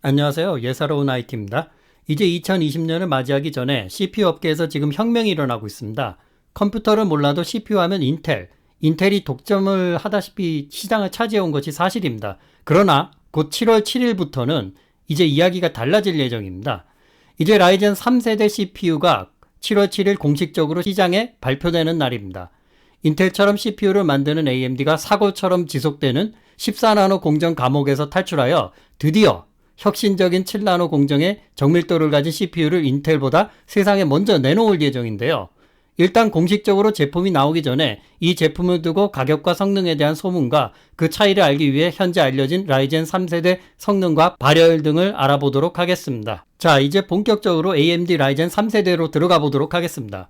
안녕하세요. 예사로운 IT입니다. 이제 2020년을 맞이하기 전에 CPU 업계에서 지금 혁명이 일어나고 있습니다. 컴퓨터를 몰라도 CPU 하면 인텔, 인텔이 독점을 하다시피 시장을 차지해온 것이 사실입니다. 그러나 곧 7월 7일부터는 이제 이야기가 달라질 예정입니다. 이제 라이젠 3세대 CPU가 7월 7일 공식적으로 시장에 발표되는 날입니다. 인텔처럼 CPU를 만드는 AMD가 사고처럼 지속되는 14나노 공정 감옥에서 탈출하여 드디어 혁신적인 7나노 공정의 정밀도를 가진 CPU를 인텔보다 세상에 먼저 내놓을 예정인데요. 일단 공식적으로 제품이 나오기 전에 이 제품을 두고 가격과 성능에 대한 소문과 그 차이를 알기 위해 현재 알려진 라이젠 3세대 성능과 발열 등을 알아보도록 하겠습니다. 자, 이제 본격적으로 AMD 라이젠 3세대로 들어가 보도록 하겠습니다.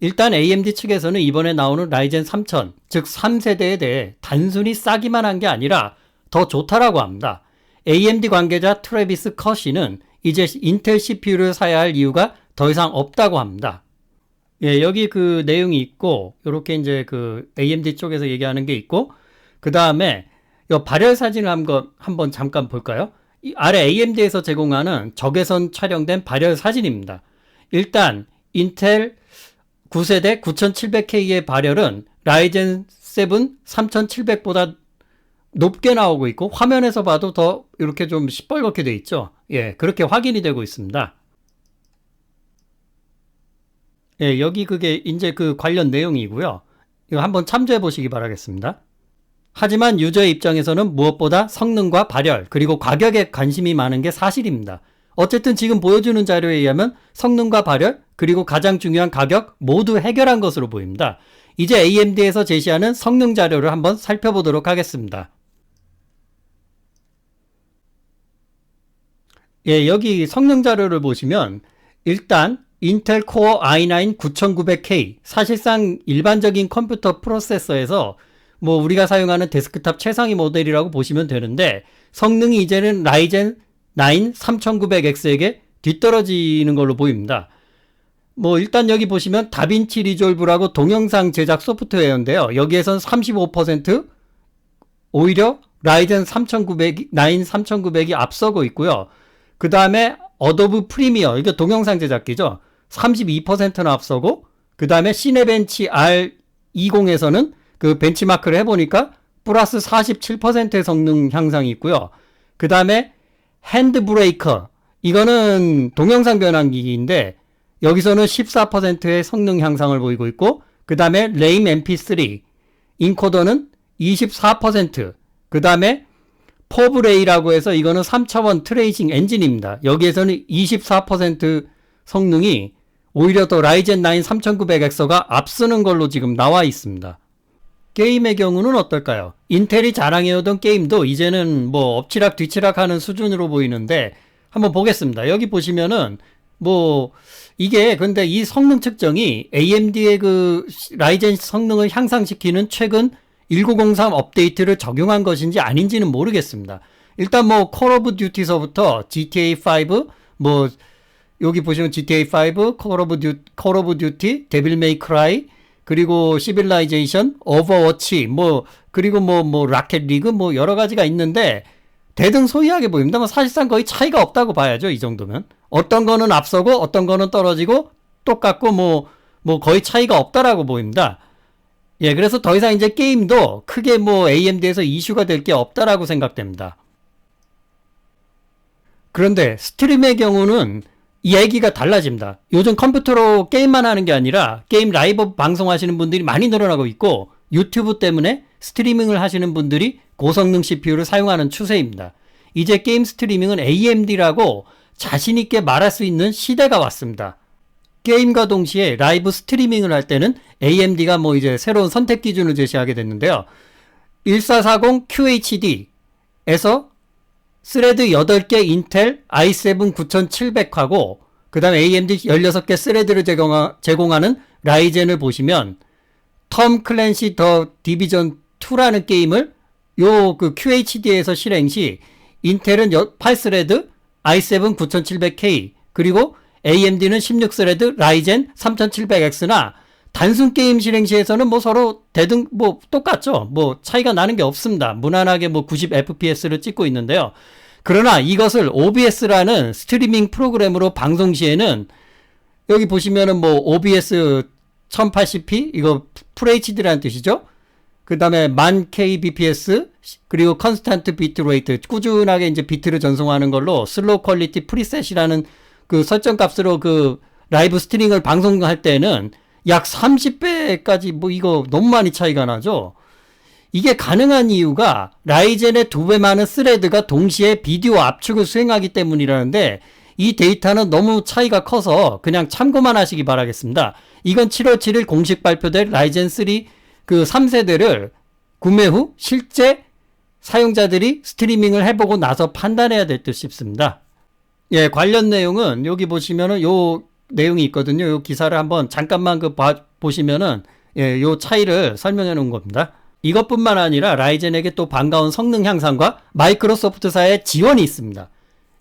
일단 AMD 측에서는 이번에 나오는 라이젠 3000, 즉 3세대에 대해 단순히 싸기만 한 게 아니라 더 좋다라고 합니다. AMD 관계자 트래비스 커시는 이제 인텔 CPU를 사야 할 이유가 더 이상 없다고 합니다. 예, 여기 그 내용이 있고, 요렇게 이제 그 AMD 쪽에서 얘기하는 게 있고, 그 다음에 요 발열 사진을 한번, 한번 잠깐 볼까요? 이 아래 AMD에서 제공하는 적외선 촬영된 발열 사진입니다. 일단, 인텔 9세대 9700K의 발열은 라이젠 7 3700보다 높게 나오고 있고 화면에서 봐도 더 이렇게 좀 시뻘겋게 돼 있죠. 예, 그렇게 확인이 되고 있습니다. 예, 여기 그게 이제 그 관련 내용이고요. 이거 한번 참조해 보시기 바라겠습니다. 하지만 유저의 입장에서는 무엇보다 성능과 발열, 그리고 가격에 관심이 많은 게 사실입니다. 어쨌든 지금 보여주는 자료에 의하면 성능과 발열, 그리고 가장 중요한 가격 모두 해결한 것으로 보입니다. 이제 AMD에서 제시하는 성능 자료를 한번 살펴보도록 하겠습니다. 예, 여기 성능 자료를 보시면 일단 인텔 코어 i9 9900K 사실상 일반적인 컴퓨터 프로세서에서 뭐 우리가 사용하는 데스크탑 최상위 모델이라고 보시면 되는데 성능이 이제는 라이젠 9 3900X에게 뒤떨어지는 걸로 보입니다. 뭐 일단 여기 보시면 다빈치 리졸브라고 동영상 제작 소프트웨어인데요. 여기에선 35% 오히려 라이젠 3900, 9 3900이 앞서고 있고요. 그 다음에 어도브 프리미어, 이게 동영상 제작기죠. 32%나 앞서고, 그 다음에 시네벤치 R20에서는 그 벤치마크를 해보니까 플러스 47%의 성능 향상이 있고요. 그 다음에 핸드브레이커, 이거는 동영상 변환기기인데, 여기서는 14%의 성능 향상을 보이고 있고, 그 다음에 레임 MP3, 인코더는 24%, 그 다음에 포브레이라고 해서 이거는 3차원 트레이싱 엔진입니다. 여기에서는 24% 성능이 오히려 더 라이젠 9 3900X가 앞서는 걸로 지금 나와 있습니다. 게임의 경우는 어떨까요? 인텔이 자랑해오던 게임도 이제는 뭐 엎치락 뒤치락 하는 수준으로 보이는데 한번 보겠습니다. 여기 보시면은 뭐 이게 근데 이 성능 측정이 AMD의 그 라이젠 성능을 향상시키는 최근 1903 업데이트를 적용한 것인지 아닌지는 모르겠습니다. 일단 뭐 콜 오브 듀티서부터 GTA 5, 뭐 여기 보시면 GTA 5, 콜 오브 듀 콜 오브 듀티, 데빌 메이 크라이, 그리고 시빌라이제이션, 오버워치, 뭐 그리고 뭐뭐 뭐 라켓 리그 뭐 여러 가지가 있는데 대등소이하게 보입니다. 뭐 사실상 거의 차이가 없다고 봐야죠. 이 정도면. 어떤 거는 앞서고 어떤 거는 떨어지고 똑같고 뭐뭐 뭐 거의 차이가 없다라고 보입니다. 예, 그래서 더 이상 이제 게임도 크게 뭐 AMD에서 이슈가 될 게 없다라고 생각됩니다. 그런데 스트림의 경우는 이 얘기가 달라집니다. 요즘 컴퓨터로 게임만 하는 게 아니라 게임 라이브 방송하시는 분들이 많이 늘어나고 있고 유튜브 때문에 스트리밍을 하시는 분들이 고성능 CPU를 사용하는 추세입니다. 이제 게임 스트리밍은 AMD라고 자신있게 말할 수 있는 시대가 왔습니다. 게임과 동시에 라이브 스트리밍을 할 때는 AMD가 뭐 이제 새로운 선택 기준을 제시하게 됐는데요. 1440QHD에서 스레드 8개 인텔 i7 9700하고 그 다음에 AMD 16개 스레드를 제공하, 는 라이젠을 보시면 텀 클랜시 더 디비전 2라는 게임을 요 그 QHD에서 실행 시 인텔은 8스레드 i7 9700K 그리고 AMD는 16스레드 라이젠 3700X나 단순 게임 실행 시에서는 뭐 서로 대등 뭐 똑같죠. 뭐 차이가 나는 게 없습니다. 무난하게 뭐 90 FPS를 찍고 있는데요. 그러나 이것을 OBS라는 스트리밍 프로그램으로 방송 시에는 여기 보시면은 뭐 OBS 1080p 이거 FHD라는 뜻이죠. 그 다음에 만 kbps 그리고 컨스탄트 비트 레이트 꾸준하게 이제 비트를 전송하는 걸로 슬로우 퀄리티 프리셋이라는 그 설정 값으로 그 라이브 스트링을 방송할 때는 약 30배까지 뭐 이거 너무 많이 차이가 나죠. 이게 가능한 이유가 라이젠의 두 배 많은 스레드가 동시에 비디오 압축을 수행하기 때문이라는데 이 데이터는 너무 차이가 커서 그냥 참고만 하시기 바라겠습니다. 이건 7월 7일 공식 발표될 라이젠 3 그 3세대를 구매 후 실제 사용자들이 스트리밍을 해보고 나서 판단해야 될 듯 싶습니다. 예, 관련 내용은 여기 보시면은 요 내용이 있거든요. 요 기사를 한번 잠깐만 그 봐, 보시면은 예, 요 차이를 설명해 놓은 겁니다. 이것뿐만 아니라 라이젠에게 또 반가운 성능 향상과 마이크로소프트사의 지원이 있습니다.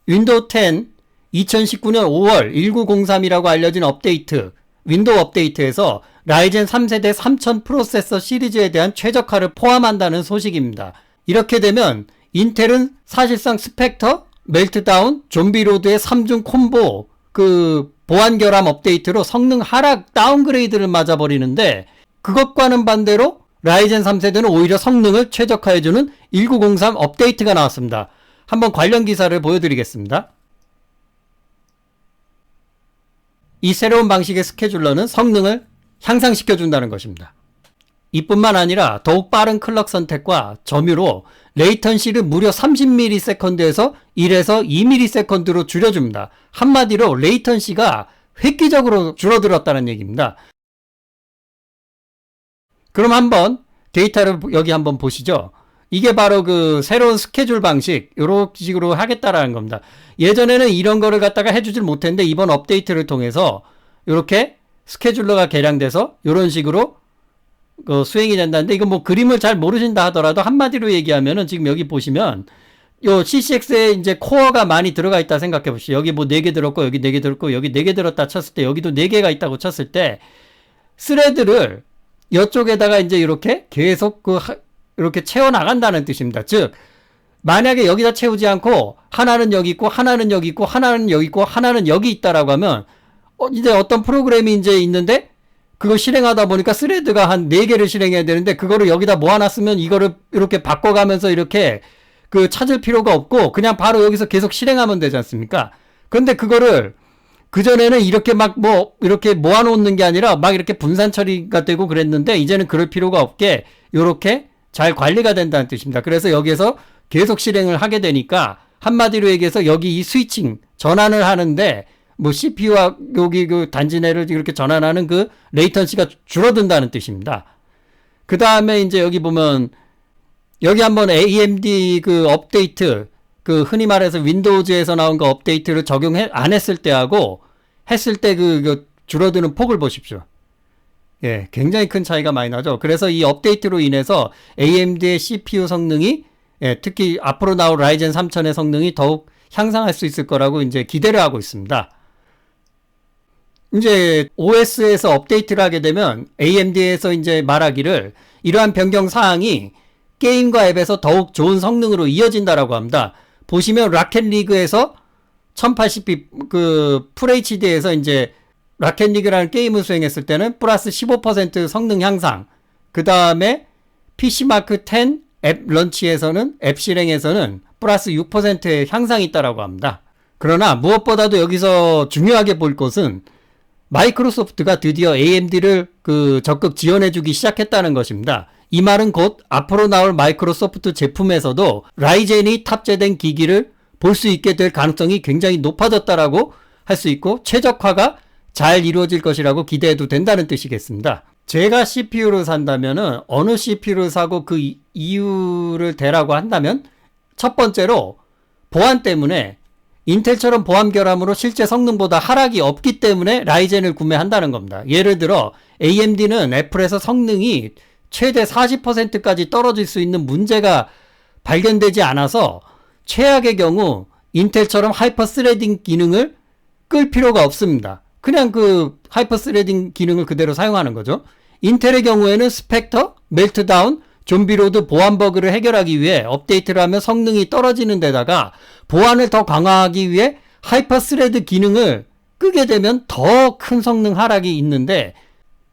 윈도우 10 2019년 5월 1903이라고 알려진 업데이트, 윈도우 업데이트에서 라이젠 3세대 3000 프로세서 시리즈에 대한 최적화를 포함한다는 소식입니다. 이렇게 되면 인텔은 사실상 스펙터, 멜트다운, 좀비로드의 3중 콤보 그 보안 결함 업데이트로 성능 하락 다운그레이드를 맞아버리는데 그것과는 반대로 라이젠 3세대는 오히려 성능을 최적화해주는 1903 업데이트가 나왔습니다. 한번 관련 기사를 보여드리겠습니다. 이 새로운 방식의 스케줄러는 성능을 향상시켜준다는 것입니다. 이뿐만 아니라 더욱 빠른 클럭 선택과 점유로 레이턴시를 무려 30ms에서 1에서 2ms로 줄여줍니다. 한마디로 레이턴시가 획기적으로 줄어들었다는 얘기입니다. 그럼 한번 데이터를 여기 한번 보시죠. 이게 바로 그 새로운 스케줄 방식 이런 식으로 하겠다라는 겁니다. 예전에는 이런 거를 갖다가 해주질 못했는데 이번 업데이트를 통해서 이렇게 스케줄러가 개량돼서 이런 식으로 그 수행이 된다는데 이거 뭐 그림을 잘 모르신다 하더라도 한마디로 얘기하면은 지금 여기 보시면 요 CCX에 이제 코어가 많이 들어가 있다 생각해 보시죠. 여기 뭐 네 개 들었고 여기 네 개 들었고 여기 네 개 들었다 쳤을 때 여기도 네 개가 있다고 쳤을 때 스레드를 이쪽에다가 이제 이렇게 계속 그 하, 이렇게 채워 나간다는 뜻입니다. 즉 만약에 여기다 채우지 않고 하나는 여기 있고 하나는 여기 있고 하나는 여기 있고 하나는 여기 있다라고 하면 어, 이제 어떤 프로그램이 이제 있는데 그걸 실행하다 보니까 스레드가 한 4개를 실행해야 되는데 그거를 여기다 모아놨으면 이거를 이렇게 바꿔가면서 이렇게 그 찾을 필요가 없고 그냥 바로 여기서 계속 실행하면 되지 않습니까? 근데 그거를 그전에는 이렇게 막 뭐 이렇게 모아놓는 게 아니라 막 이렇게 분산 처리가 되고 그랬는데 이제는 그럴 필요가 없게 이렇게 잘 관리가 된다는 뜻입니다. 그래서 여기에서 계속 실행을 하게 되니까 한마디로 얘기해서 여기 이 스위칭 전환을 하는데 뭐 CPU와 여기 그 단지 내를 이렇게 전환하는 그 레이턴시가 줄어든다는 뜻입니다. 그 다음에 이제 여기 보면 여기 한번 AMD 그 업데이트 그 흔히 말해서 윈도우즈에서 나온 그 업데이트를 적용해 안 했을 때하고 했을 때그 그 줄어드는 폭을 보십시오. 예, 굉장히 큰 차이가 많이 나죠. 그래서 이 업데이트로 인해서 AMD의 CPU 성능이 예, 특히 앞으로 나올 라이젠 3000의 성능이 더욱 향상할 수 있을 거라고 이제 기대를 하고 있습니다. 이제 OS에서 업데이트를 하게 되면 AMD에서 이제 말하기를 이러한 변경 사항이 게임과 앱에서 더욱 좋은 성능으로 이어진다라고 합니다. 보시면 라켓 리그에서 1080p 그 FHD에서 이제 라켓 리그라는 게임을 수행했을 때는 플러스 15% 성능 향상. 그 다음에 PC마크 10 앱 런치에서는 앱 실행에서는 플러스 6%의 향상이 있다라고 합니다. 그러나 무엇보다도 여기서 중요하게 볼 것은 마이크로소프트가 드디어 AMD를 그 적극 지원해주기 시작했다는 것입니다. 이 말은 곧 앞으로 나올 마이크로소프트 제품에서도 라이젠이 탑재된 기기를 볼 수 있게 될 가능성이 굉장히 높아졌다라고 할 수 있고 최적화가 잘 이루어질 것이라고 기대해도 된다는 뜻이겠습니다. 제가 CPU를 산다면은 어느 CPU를 사고 그 이유를 대라고 한다면 첫 번째로 보안 때문에 인텔처럼 보안 결함으로 실제 성능보다 하락이 없기 때문에 라이젠을 구매한다는 겁니다. 예를 들어 AMD는 애플에서 성능이 최대 40%까지 떨어질 수 있는 문제가 발견되지 않아서 최악의 경우 인텔처럼 하이퍼 스레딩 기능을 끌 필요가 없습니다. 그냥 그 하이퍼 스레딩 기능을 그대로 사용하는 거죠. 인텔의 경우에는 스펙터, 멜트다운, 좀비로드 보안 버그를 해결하기 위해 업데이트를 하면 성능이 떨어지는 데다가 보안을 더 강화하기 위해 하이퍼 스레드 기능을 끄게 되면 더 큰 성능 하락이 있는데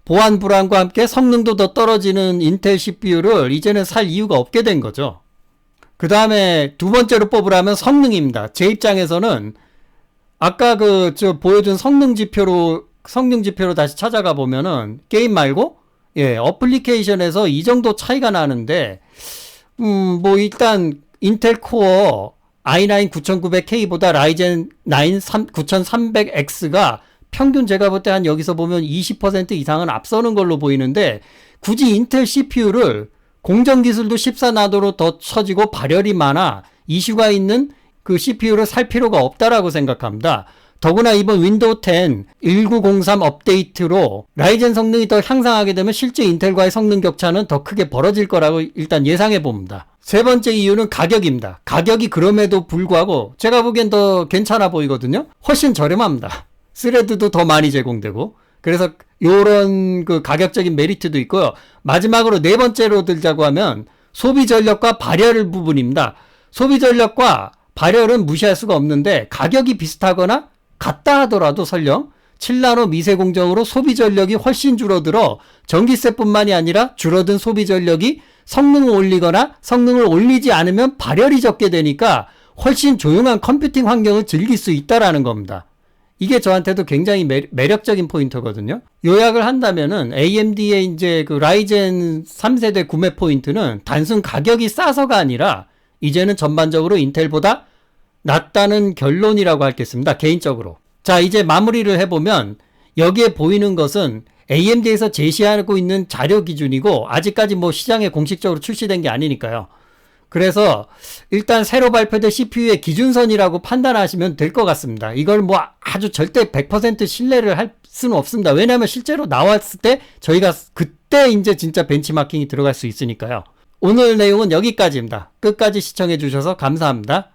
보안 불안과 함께 성능도 더 떨어지는 인텔 CPU를 이제는 살 이유가 없게 된 거죠. 그 다음에 두 번째로 뽑으라면 성능입니다. 제 입장에서는 아까 그 저 보여준 성능 지표로 성능 지표로 다시 찾아가 보면은 게임 말고 예 어플리케이션에서 이 정도 차이가 나는데 음 뭐 일단 인텔 코어 i9 9900K보다 라이젠 9 9300X가 평균 제가 볼 때 한 여기서 보면 20% 이상은 앞서는 걸로 보이는데 굳이 인텔 CPU를 공정 기술도 14나도로 더 처지고 발열이 많아 이슈가 있는 그 CPU를 살 필요가 없다라고 생각합니다. 더구나 이번 윈도우 10 1903 업데이트로 라이젠 성능이 더 향상하게 되면 실제 인텔과의 성능 격차는 더 크게 벌어질 거라고 일단 예상해 봅니다. 세 번째 이유는 가격입니다. 가격이 그럼에도 불구하고 제가 보기엔 더 괜찮아 보이거든요. 훨씬 저렴합니다. 스레드도 더 많이 제공되고 그래서 요런 그 가격적인 메리트도 있고요. 마지막으로 네 번째로 들자고 하면 소비 전력과 발열 부분입니다. 소비 전력과 발열은 무시할 수가 없는데 가격이 비슷하거나 같다 하더라도 설령 7나노 미세 공정으로 소비 전력이 훨씬 줄어들어 전기세뿐만이 아니라 줄어든 소비 전력이 성능을 올리거나 성능을 올리지 않으면 발열이 적게 되니까 훨씬 조용한 컴퓨팅 환경을 즐길 수 있다라는 겁니다. 이게 저한테도 굉장히 매, 매력적인 포인트거든요. 요약을 한다면은 AMD의 이제 그 라이젠 3세대 구매 포인트는 단순 가격이 싸서가 아니라 이제는 전반적으로 인텔보다 낫다는 결론이라고 할겠습니다. 개인적으로. 자, 이제 마무리를 해보면 여기에 보이는 것은 AMD에서 제시하고 있는 자료 기준이고 아직까지 뭐 시장에 공식적으로 출시된 게 아니니까요. 그래서 일단 새로 발표된 CPU의 기준선이라고 판단하시면 될 것 같습니다. 이걸 뭐 아주 절대 100% 신뢰를 할 수는 없습니다. 왜냐하면 실제로 나왔을 때 저희가 그때 이제 진짜 벤치마킹이 들어갈 수 있으니까요. 오늘 내용은 여기까지입니다. 끝까지 시청해 주셔서 감사합니다.